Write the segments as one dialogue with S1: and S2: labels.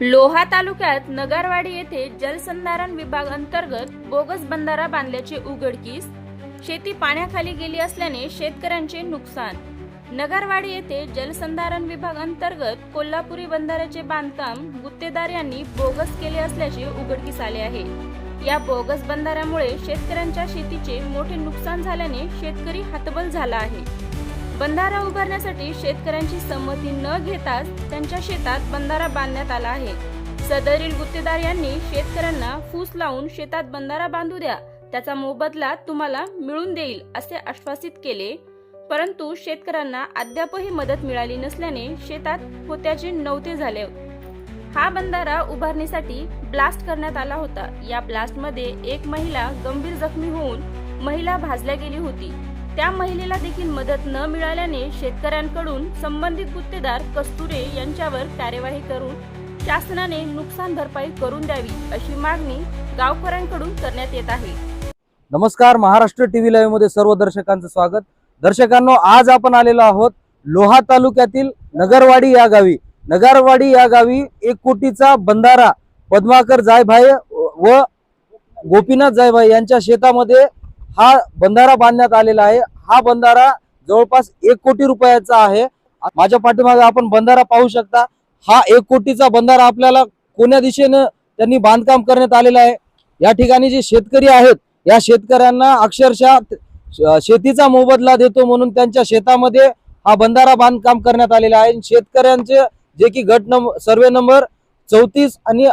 S1: लोहा तालुक्यात नगरवाडी येथे जलसंधारण विभाग अंतर्गत बोगस बंधारा बांधल्याचे उघडकीस शेती पाण्याखाली गेली असल्याने शेतकऱ्यांचे नुकसान. नगरवाडी येथे जलसंधारण विभाग अंतर्गत कोल्हापुरी बंधाऱ्याचे बांधकाम गुत्तेदार यांनी बोगस केले असल्याचे उघडकीस आले आहे. या बोगस बंधाऱ्यामुळे शेतकऱ्यांच्या शेतीचे मोठे नुकसान झाल्याने शेतकरी हतबल झाला आहे. बंधारा उभारण्यासाठी शेतकऱ्यांची संमती न घेताच त्यांच्या शेतात बंधारा बांधण्यात आला आहे. सदरील गुत्तेदार यांनी शेतकऱ्यांना फूस लावून शेतात बंधारा बांधू द्या. त्याचा मोबदला तुम्हाला मिळून देईल असे आश्वासित केले. परंतु शेतकऱ्यांना अद्यापही मदत मिळाली नसल्याने शेतात होत्याचे नव्हते झाले. हा बंधारा उभारणीसाठी ब्लास्ट करण्यात आला होता. या ब्लास्टमध्ये एक महिला गंभीर जखमी होऊन महिला भाजल्या गेली होती. त्या महिलेला देखील मदत न मिळाल्याने शेतकऱ्यांकडून संबंधित गुत्तेदार कस्तुरे यांच्यावर कार्यवाही करून शासनाने नुकसान भरपाई करून द्यावी अशी मागणी गावकऱ्यांकडून करण्यात येत आहे.
S2: नमस्कार महाराष्ट्र टीव्ही लाईव्हमध्ये सर्व दर्शकांचं स्वागत. दर्शकांनो आज आपण आलेलो आहोत लोहा तालुक्यातील नगरवाडी या गावी. नगरवाडी या गावी एक कोटीचा बंधारा पद्माकर जायभाई व गोपीनाथ जायभाई यांच्या शेतामध्ये हा बंधारा बांधण्यात आलेला आहे. हा बंधारा जवळपास एक कोटी रुपयाचा आहे. माझ्या पाठीमागे आपण बंधारा पाहू शकता. हा एक कोटीचा बंधारा आपल्याला कोण्या दिशेनं त्यांनी बांधकाम करण्यात आलेला आहे? या ठिकाणी जे शेतकरी आहेत या शेतकऱ्यांना अक्षरशः शेतीचा मोबदला देतो म्हणून त्यांच्या शेतामध्ये हा बंधारा बांधकाम करण्यात आलेला आहे. शेतकऱ्यांचे जे की गट नंबर सर्वे नंबर चौतीस आणि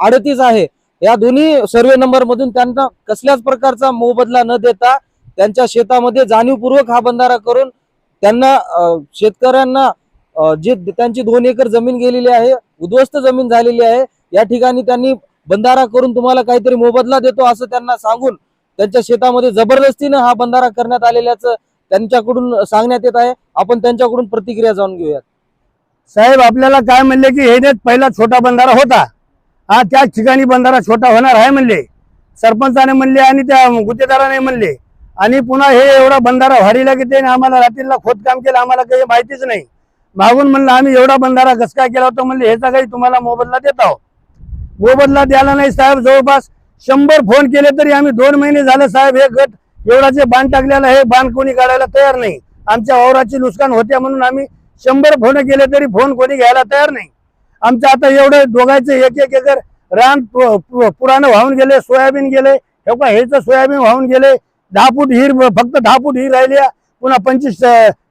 S2: अडतीस आहे. या दोन्ही सर्वे नंबर मधून त्यांना कसल्याच प्रकारचा मोबदला न देता त्यांच्या शेतामध्ये जाणीवपूर्वक हा बंधारा करून त्यांना शेतकऱ्यांना जे त्यांची दोन एकर जमीन गेलेली आहे उद्ध्वस्त जमीन झालेली आहे या ठिकाणी त्यांनी बंधारा करून तुम्हाला काहीतरी मोबदला देतो असं त्यांना सांगून त्यांच्या शेतामध्ये जबरदस्तीनं हा बंधारा करण्यात आलेल्याचं त्यांच्याकडून सांगण्यात येत आहे. आपण त्यांच्याकडून प्रतिक्रिया जाणून घेऊयात.
S3: साहेब आपल्याला काय म्हणले की हे पहिला छोटा बंधारा होता हा त्याच ठिकाणी बंधारा छोटा होणार आहे म्हणले. सरपंचाने म्हणले आणि त्या गुत्तेदाराने म्हणले. आणि पुन्हा हे एवढा बंधारा व्हारीला की आणि आम्हाला रात्रीला खोदकाम केलं आम्हाला काही माहितीच नाही. मागून म्हणलं आम्ही एवढा बंधारा कस काय केला होता? म्हणले ह्याचा काही तुम्हाला मोबदला देत आहोत. मोबदला द्यायला नाही साहेब जवळपास शंभर फोन केले तरी आम्ही दोन महिने झाले साहेब हे गट एवढाचे बांध टाकलेलं हे बांध कोणी काढायला तयार नाही. आमच्या वावराची नुकसान होते म्हणून आम्ही शंभर फोन केले तरी फोन कोणी घ्यायला तयार नाही. आमचं आता एवढं दोघांचं एक एक एकर रान पुरानं वाहून गेले सोयाबीन गेले हे का हेच सोयाबीन वाहून गेले दहा फूट हिर फक्त दहा फूट हिर राहिली आहे. पुन्हा पंचवीस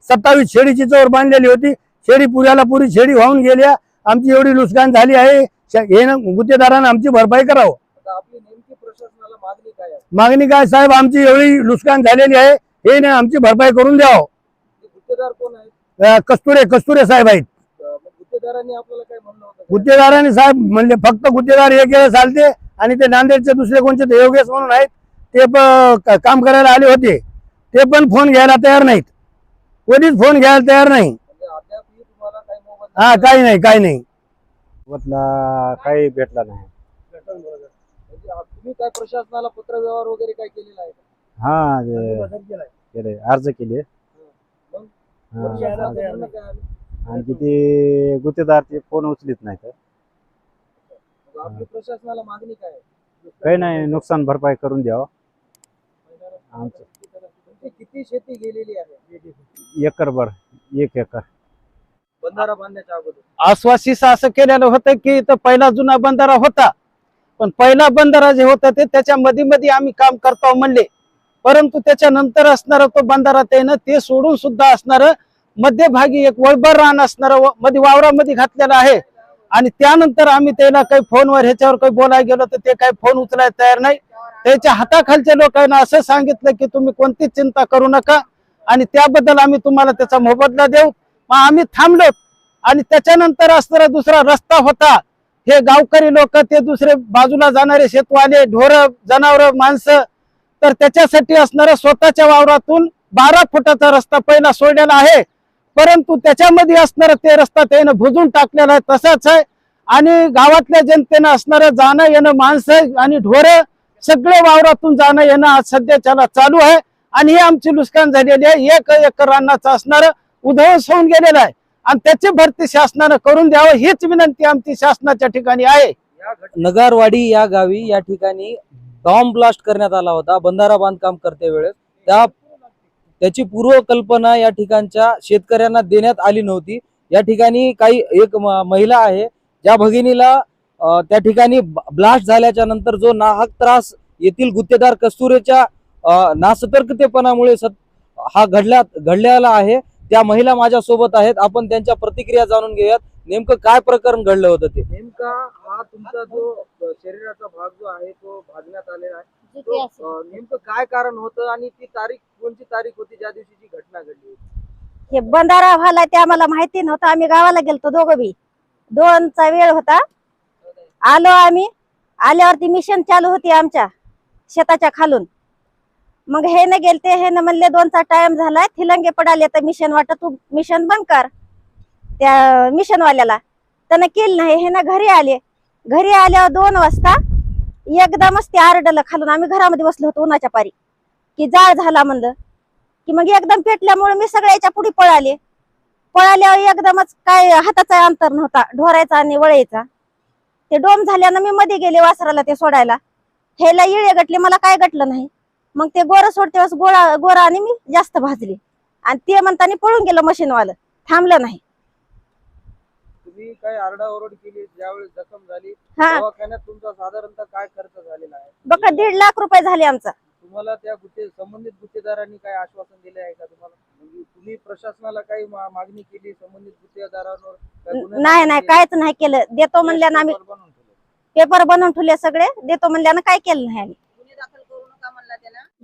S3: सत्तावीस शेडीची चौर बांधलेली होती शेडी पुऱ्याला पुरी शेडी वाहून गेल्या आमची एवढी नुकसान झाली आहे हे ना गुत्तेदारानं आमची भरपाई करावं.
S2: आपली नेमकी प्रशासनाला मागणी काय आहे?
S3: मागणी काय साहेब आमची एवढी नुकसान झालेली आहे हे ना आमची भरपाई करून द्यावं. कस्तुरे कस्तुरे साहेब आहेत.
S2: गुत्तेदारांनी आपल्याला काय म्हणलं होतं?
S3: गुत्तेदारांनी साहेब म्हणले फक्त गुत्तेदार एक वेळेस चालते आणि ते नांदेडचे दुसरे कोणते योगेश म्हणून आहेत ते प- काम करायला आले होते. ते पण फोन घ्यायला तयार नाहीत. कोणीच फोन घ्यायला तयार नाही.
S2: म्हणजे अद्यापही तुम्हाला काही मोबदला
S3: हा काही नाही काही नाही.
S4: म्हटलं काही भेटला नाही.
S2: म्हणजे आ- तुम्ही काय प्रशासनाला पत्र व्यवहार वगैरे काय केलेला आहे? का?
S4: हा केले अर्ज केले.
S2: मग?
S4: हा,
S2: काय आलं?
S4: आणखी ते गुत्तेदारचे फोन उचलीत नाही तर
S2: आपली प्रशासनाला मागणी काय आहे?
S4: काही नाही नुकसान भरपाई करून द्यावं. आमचं.
S2: तुमची किती शेती गेलेली आहे?
S4: एकर भर एक एकर.
S2: बंधारा बांधण्याच्या अगोदर.
S5: आश्वासिस असं केलेलं होतं की इथं पहिला जुना बंधारा होता. पण पहिला बंधारा जे होता ते त्याच्या मध्ये मध्ये आम्ही काम करतो म्हणले. परंतु त्याच्यानंतर असणारा तो बंधारा त्यानं ते सोडून सुद्धा असणार मध्यभागी एक वळभर रान असणारं मध्ये वावरामध्ये घातलेलं आहे. आणि त्यानंतर आम्ही त्याला काही फोनवर ह्याच्यावर काही बोलायला गेलो तर ते काही फोन उचलायला तयार नाही. त्याच्या हाताखालच्या लोकांना असं सांगितलं की तुम्ही कोणतीच चिंता करू नका आणि त्याबद्दल आम्ही तुम्हाला त्याचा मोबदला देऊ. मग आम्ही थांबलो आणि त्याच्यानंतर असणारा दुसरा रस्ता होता. हे गावकरी लोक ते दुसरे बाजूला जाणारे शेतवाले ढोर जनावर माणसं तर त्याच्यासाठी असणारा स्वतःच्या वावरातून बारा फुटाचा रस्ता पहिला सोडलेला आहे. परंतु त्याच्यामध्ये असणारं ते रस्ता त्यानं भुजून टाकलेला आहे तसाच आहे. आणि गावातल्या जनतेनं असणारं जाणं येणं माणसं आणि ढोर सगळे वावरातून जाणं येणं आज सध्याच्याला चालू आहे. आणि हे आमची नुकसान झालेली आहे. एक एकर रानाचं असणारं उधळस होऊन गेलेलं आहे. आणि त्याची भरती शासनानं करून द्यावं हीच विनंती आमची शासनाच्या ठिकाणी आहे.
S2: नगारवाडी या गावी या ठिकाणी बॉम्ब ब्लास्ट करण्यात आला होता. बंधारा बांधकाम करते वेळेस. त्या त्याची पूर्वकल्पना या ठिकाणच्या शेतकऱ्यांना देण्यात आली नव्हती. या ठिकाणी काही एक महिला आहे ज्या भगिनीला त्या ठिकाणी ब्लास्ट झाल्याच्यानंतर जो नाहक त्रास येथील गुत्तेदार कस्तुरेच्या नासतर्कतेपणामुळे सत- हा घडल्या घडलेला आहे. त्या महिला माझ्या सोबत आहेत. आपण त्यांच्या प्रतिक्रिया जाणून घेऊयात. नेमकं काय प्रकरण घडलं होतं ते? नेमका हा तुमचा जो शरीराचा भाग जो आहे तो भाजण्यात आलेला आहे. अ, नेमकं काय कारण होतं आणि ती तारीख कोणती तारीख होती ज्या घटना घडली होती?
S6: हे बंधारा व्हायला ते आम्हाला माहिती नव्हतं. आम्ही गावाला गेलतो दोघं बी. दोनचा वेळ होता. आलो आम्ही. आल्यावरती मिशन चालू होती आमच्या शेताच्या खालून. मग हे न गेलते हे न म्हणले दोनचा टाइम झालाय थिलंगे पडाले तर मिशन वाटत तू मिशन बंद कर. त्या मिशन वाल्याला. त्यानं केलं नाही. हे ना घरी आले. घरी आल्यावर दोन वाजता एकदमच ते आरडलं खालून आम्ही घरामध्ये बसलो होतो उन्हाच्या पारी. की जाळ झाला म्हणलं. की मग एकदम पेटल्यामुळे मी सगळ्याच्या पुढे पळाले. पळाल्यावर एकदमच काय हाताचा अंतर नव्हता ढोरायचा आणि वळायचा. ते डोम झाल्यानं मी मध्ये गेले वासराला ते सोडायला. हेला इळे गटले मला काय गटलं नाही. मग ते गोरं सोडते गोळा गोरा आणि मी जास्त भाजले. आणि ते म्हणताना पळून गेलं मशीनवालं. थांबलं नाही.
S2: तुम्ही काय आरडाओरड केली ज्यावेळेस जखम झाली
S6: हा.
S2: दवाखान्यात तुमचा साधारणतः काय खर्च झालेला आहे?
S6: बघा दीड लाख रुपये झाले आमचा.
S2: तुम्हाला त्या गुत्ते संबंधित गुत्तेदारांनी काय आश्वासन दिले आहे का तुम्हाला? म्हणजे तुम्ही प्रशासनाला काही मा- मागणी केली संबंधित गुत्तेदारांवर काय गुन्हे
S6: नाही नाही? काहीच नाही केलं. देतो म्हणल्यानं आम्ही
S2: पेपर बनवून ठेवले.
S6: पेपर बनवून ठेवले सगळे. देतो म्हणल्यानं काय केलं नाही आम्ही.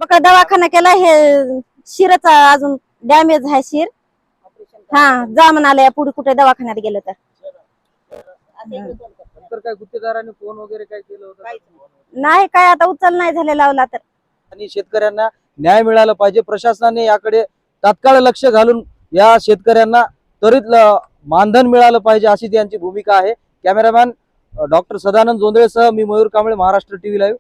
S6: बघा दवाखाना केला हे शिरचा अजून डॅमेज आहे शिर. हा जा म्हणाले पुढे कुठे दवाखान्यात गेलं तर.
S2: नंतर काय गुत्तेदारांनी फोन वगैरे काय केलं होतं?
S6: नाही. काय आता उचल नाही झाले लावला तर.
S2: आणि शेतकऱ्यांना न्याय मिळाला पाहिजे. प्रशासनाने याकडे तात्काळ लक्ष घालून या शेतकऱ्यांना त्वरित ल- मानधन मिळालं पाहिजे अशी त्यांची भूमिका आहे. कॅमेरामॅन डॉक्टर सदानंद जोंधळेसह मी मयूर कांबळे महाराष्ट्र टीव्ही लाईव्ह.